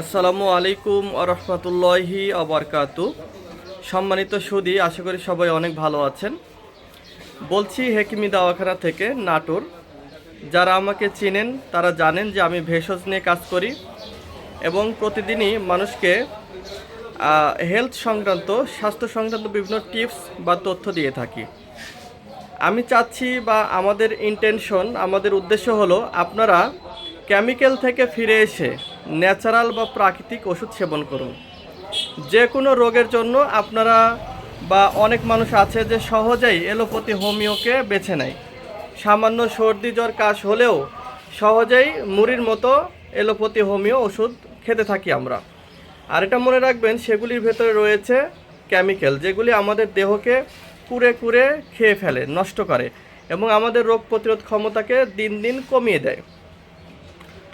আসসালামু আলাইকুম আরহামতুল্লাহি আবরকাতু সম্মানিত সুদি, আশা করি সবাই অনেক ভালো আছেন। বলছি হেকিমি দাওয়াখানা থেকে নাটোর। যারা আমাকে চিনেন, তারা জানেন যে আমি ভেষজ নিয়ে কাজ করি এবং প্রতিদিনই মানুষকে হেলথ সংক্রান্ত, স্বাস্থ্য সংক্রান্ত বিভিন্ন টিপস বা তথ্য দিয়ে থাকি। আমি চাচ্ছি বা আমাদের ইন্টেনশন আমাদের উদ্দেশ্য হলো আপনারা কেমিক্যাল থেকে ফিরে এসে ন্যাচারাল বা প্রাকৃতিক ওষুধ সেবন করুন। যে কোনো রোগের জন্য আপনারা বা অনেক মানুষ আছে যে সহজেই এলোপ্যাথি হোমিওকে বেছে নেয়। সামান্য সর্দি, জ্বর, কাশ হলেও সহজেই মুড়ির মতো এলোপ্যাথি হোমিও ওষুধ খেতে থাকি আমরা। আর এটা মনে রাখবেন, সেগুলির ভেতরে রয়েছে কেমিক্যাল, যেগুলি আমাদের দেহকে কুড়ে কুড়ে খেয়ে ফেলে, নষ্ট করে এবং আমাদের রোগ প্রতিরোধ ক্ষমতাকে দিন দিন কমিয়ে দেয়।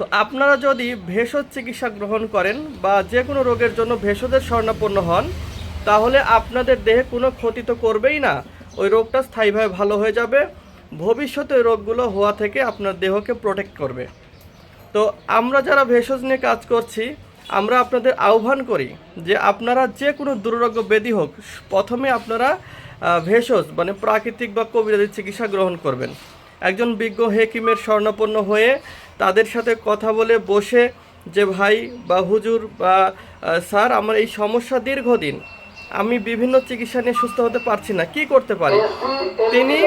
তো আপনারা যদি ভেষজ চিকিৎসা গ্রহণ করেন বা যে কোনো রোগের জন্য ভেষজের স্বর্ণাপন্ন হন, তাহলে আপনাদের দেহে কোনো ক্ষতি তো করবেই না। ওই রোগটা স্থায়ীভাবে ভালো হয়ে যাবে। ভবিষ্যতে ওই রোগগুলো হওয়া থেকে আপনার দেহকে প্রোটেক্ট করবে। তো আমরা যারা ভেষজ নিয়ে কাজ করছি, আমরা আপনাদের আহ্বান করি যে আপনারা যে কোনো দুরারোগ্য ব্যাধি হোক, প্রথমে আপনারা ভেষজ মানে প্রাকৃতিক বা কবিরাজি চিকিৎসা গ্রহণ করবেন। একজন বিজ্ঞ হেকিমের স্বর্ণাপন্ন হয়ে তাদের সাথে কথা বলে বসে যে, ভাই বা হুজুর বা স্যার, আমার এই সমস্যা দীর্ঘদিন। আমি বিভিন্ন চিকিৎসা নিয়ে সুস্থ হতে পারছি না। কি করতে পারি? তিনি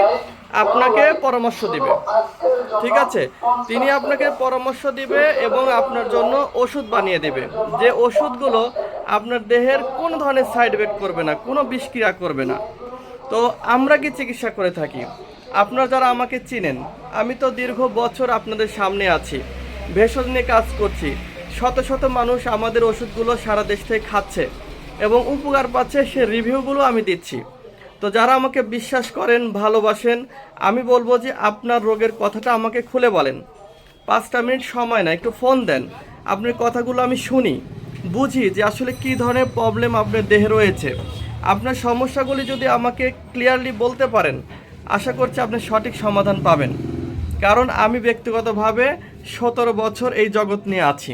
আপনাকে পরামর্শ দিবে। ঠিক আছে? তিনি আপনাকে পরামর্শ দিবে এবং আপনার জন্য ওষুধ বানিয়ে দেবে। যে ওষুধগুলো আপনার দেহের কোনো ধরনের সাইড এফেক্ট করবে না, কোনো বিষক্রিয়া করবে না। তো আমরা কি চিকিৎসা করে থাকি? আপনারা যারা আমাকে চিনেন, আমি তো দীর্ঘ বছর আপনাদের সামনে আছি। ভেষজ নিয়ে কাজ করছি। শত শত মানুষ আমাদের ওষুধগুলো সারা দেশ থেকে খাচ্ছে এবং উপকার পাচ্ছে সে রিভিউগুলো আমি দিচ্ছি। তো যারা আমাকে বিশ্বাস করেন, ভালোবাসেন, আমি বলব যে আপনার রোগের কথাটা আমাকে খুলে বলেন। পাঁচটা মিনিট সময় না একটু ফোন দেন। আপনার কথাগুলো আমি শুনি, বুঝি যে আসলে কী ধরনের প্রবলেম আপনার দেহে রয়েছে। আপনার সমস্যাগুলি যদি আমাকে ক্লিয়ারলি বলতে পারেন আশা করছি আপনি সঠিক সমাধান পাবেন। কারণ আমি ব্যক্তিগতভাবে সতেরো বছর এই জগৎ নিয়ে আছি।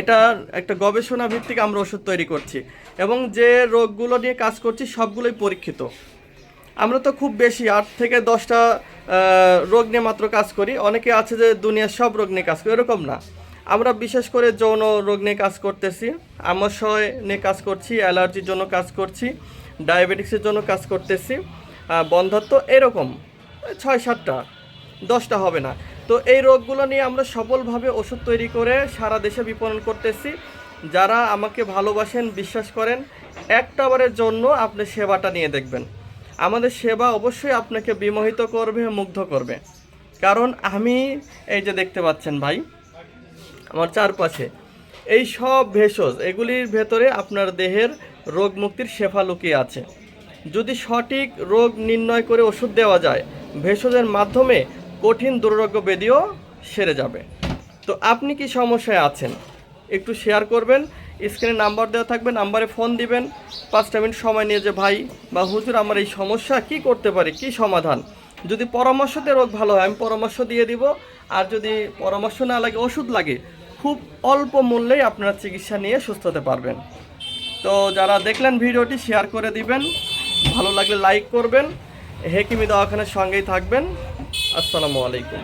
এটা একটা গবেষণা ভিত্তিক আমরা ওষুধ তৈরি করছি এবং যে রোগগুলো নিয়ে কাজ করছি সবগুলোই পরীক্ষিত। আমরা তো খুব বেশি, আট থেকে দশটা রোগ নিয়ে মাত্র কাজ করি। অনেকে আছে যে দুনিয়ার সব রোগ নিয়ে কাজ করি, এরকম না। আমরা বিশেষ করে যৌন রোগ নিয়ে কাজ করতেছি আমাশয় নিয়ে কাজ করছি, অ্যালার্জির জন্য কাজ করছি, ডায়াবেটিক্সের জন্য কাজ করতেছি। আহ, বন্ধাত্ম এরকম। ছয় সাতটা দশটা হবে না। তো এই রোগগুলো নিয়ে আমরা সফলভাবে ওষুধ তৈরি করে সারা দেশে বিপণন করতেছি। যারা আমাকে ভালোবাসেন বিশ্বাস করেন একটাবারের জন্য আপনি সেবাটা নিয়ে দেখবেন। আমাদের সেবা অবশ্যই আপনাকে বিমোহিত করবে মুগ্ধ করবে। কারণ আমি এই যে দেখতে পাচ্ছেন ভাই আমার চারপাশে এই সব ভেষজ এগুলির ভেতরে আপনার দেহের রোগ মুক্তির শেফা লুকিয়ে আছে। যদি সঠিক রোগ নির্ণয় করে ওষুধ দেওয়া যায়, ভেষজের মাধ্যমে কঠিন দুরারোগ্য ব্যাধিও সেরে যাবে। তো আপনি কি সমস্যায় আছেন? একটু শেয়ার করবেন। স্ক্রিনে নাম্বার দেওয়া থাকবে নাম্বারে ফোন দিবেন। পাঁচটা মিনিট সময় নিয়ে যে, ভাই বা হুজুর, আমার এই সমস্যা, কি করতে পারি? কি সমাধান? যদি পরামর্শ পরামর্শতে রোগ ভালো হয়, আমি পরামর্শ দিয়ে দিব। আর যদি পরামর্শ না লাগে, ওষুধ লাগে, খুব অল্প মূল্যেই আপনারা চিকিৎসা নিয়ে সুস্থ হতে পারবেন। তো যারা দেখলেন ভিডিওটি শেয়ার করে দিবেন। ভালো লাগলে লাইক করবেন। হেকিমি দাওয়াখানের সঙ্গেই থাকবেন। আসসালামু আলাইকুম।